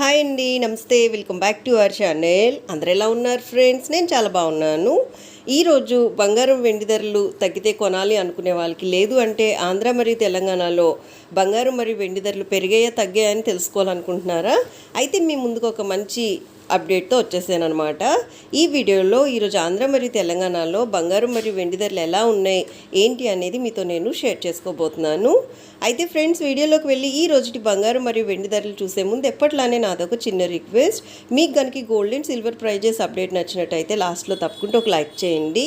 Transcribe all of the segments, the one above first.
Hi అండి నమస్తే. Welcome back to our channel అందరు ఎలా ఉన్నారు ఫ్రెండ్స్ నేను చాలా బాగున్నాను. ఈరోజు బంగారం వెండి ధరలు తగ్గితే కొనాలి అనుకునే వాళ్ళకి లేదు అంటే ఆంధ్ర మరియు తెలంగాణలో బంగారం మరియు వెండి ధరలు పెరిగాయా తగ్గాయా అని తెలుసుకోవాలనుకుంటున్నారా? అయితే మీ ముందుకు ఒక మంచి అప్డేట్తో వచ్చేసాను అనమాట ఈ వీడియోలో ఈరోజు ఆంధ్ర మరియు తెలంగాణలో బంగారం మరియు వెండి ధరలు ఎలా ఉన్నాయి ఏంటి అనేది మీతో నేను షేర్ చేసుకోబోతున్నాను. అయితే ఫ్రెండ్స్ వీడియోలోకి వెళ్ళి ఈ రోజుటి బంగారం మరియు వెండి ధరలు చూసే ముందు ఎప్పట్లానే నాదొక చిన్న రిక్వెస్ట్. మీకు కనుక gold and silver prices update నచ్చినట్టయితే లాస్ట్లో తప్పకుండా ఒక లైక్ చేయండి.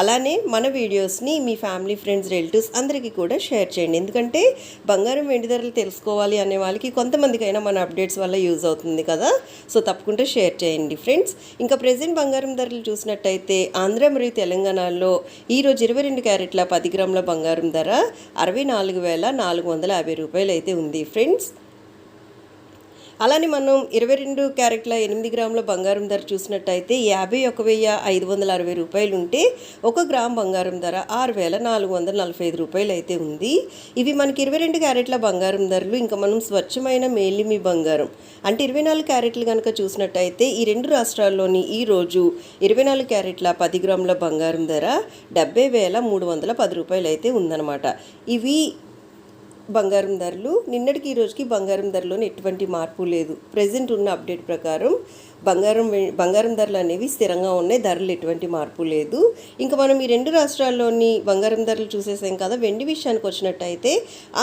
అలానే మన వీడియోస్ని మీ ఫ్యామిలీ ఫ్రెండ్స్ రిలేటివ్స్ అందరికీ కూడా షేర్ చేయండి. ఎందుకంటే బంగారం వెండి ధరలు తెలుసుకోవాలి అనే వాళ్ళకి కొంతమందికైనా మన అప్డేట్స్ వల్ల యూజ్ అవుతుంది కదా. సో తప్పకుండా షేర్ చేయండి ఫ్రెండ్స్. ఇంకా ప్రజెంట్ బంగారం ధరలు చూసినట్టయితే ఆంధ్ర మరియు తెలంగాణలో ఈరోజు ఇరవై రెండు క్యారెట్ల పది గ్రాముల బంగారం ధర అరవై నాలుగు వేల నాలుగు వందల యాభై రూపాయలు అయితే ఉంది ఫ్రెండ్స్. అలానే మనం ఇరవై రెండు క్యారెట్ల ఎనిమిది గ్రాముల బంగారం ధర చూసినట్టయితే యాభై ఒక వెయ్యి ఐదు వందల అరవై రూపాయలు ఉంటే ఒక గ్రామ్ బంగారం ధర ఆరు వేల నాలుగు వందల నలభై ఐదు రూపాయలు అయితే ఉంది. ఇవి మనకి ఇరవై రెండు క్యారెట్ల బంగారం ధరలు ఇంకా మనం స్వచ్ఛమైన మేలిమి బంగారం. అంటే ఇరవై నాలుగు క్యారెట్లు కనుక చూసినట్టయితే ఈ రెండు రాష్ట్రాల్లోని ఈ రోజు ఇరవై నాలుగు క్యారెట్ల పది గ్రాముల బంగారం ధర డెబ్బై వేల మూడు వందల పది రూపాయలు అయితే ఉందన్నమాట. ఇవి బంగారం ధరలు నిన్నటికి ఈ రోజుకి బంగారం ధరలోని ఎటువంటి మార్పు లేదు. ప్రజెంట్ ఉన్న అప్డేట్ ప్రకారం బంగారం బంగారం ధరలు అనేవి స్థిరంగా ఉన్నాయి. ధరలు ఎటువంటి మార్పు లేదు. ఇంకా మనం ఈ రెండు రాష్ట్రాల్లోని బంగారం ధరలు చూసేసాం కదా వెండి విషయానికి వచ్చినట్టయితే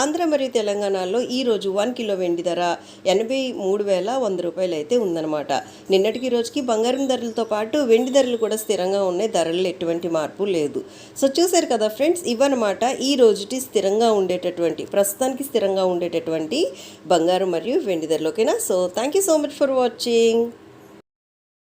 ఆంధ్ర మరియు తెలంగాణలో ఈ రోజు వన్ కిలో వెండి ధర ఎనభై మూడు వేల వంద రూపాయలు అయితే ఉందన్నమాట. నిన్నటికి రోజుకి బంగారం ధరలతో పాటు వెండి ధరలు కూడా స్థిరంగా ఉన్నాయి. ధరలు ఎటువంటి మార్పు లేదు. సో చూసారు కదా ఫ్రెండ్స్ ఇవన్నమాట ఈ రోజుటి స్థిరంగా ఉండేటటువంటి ప్రస్తుతానికి స్థిరంగా ఉండేటటువంటి బంగారం మరియు వెండి ధరలు. ఓకేనా? So thank you so much for watching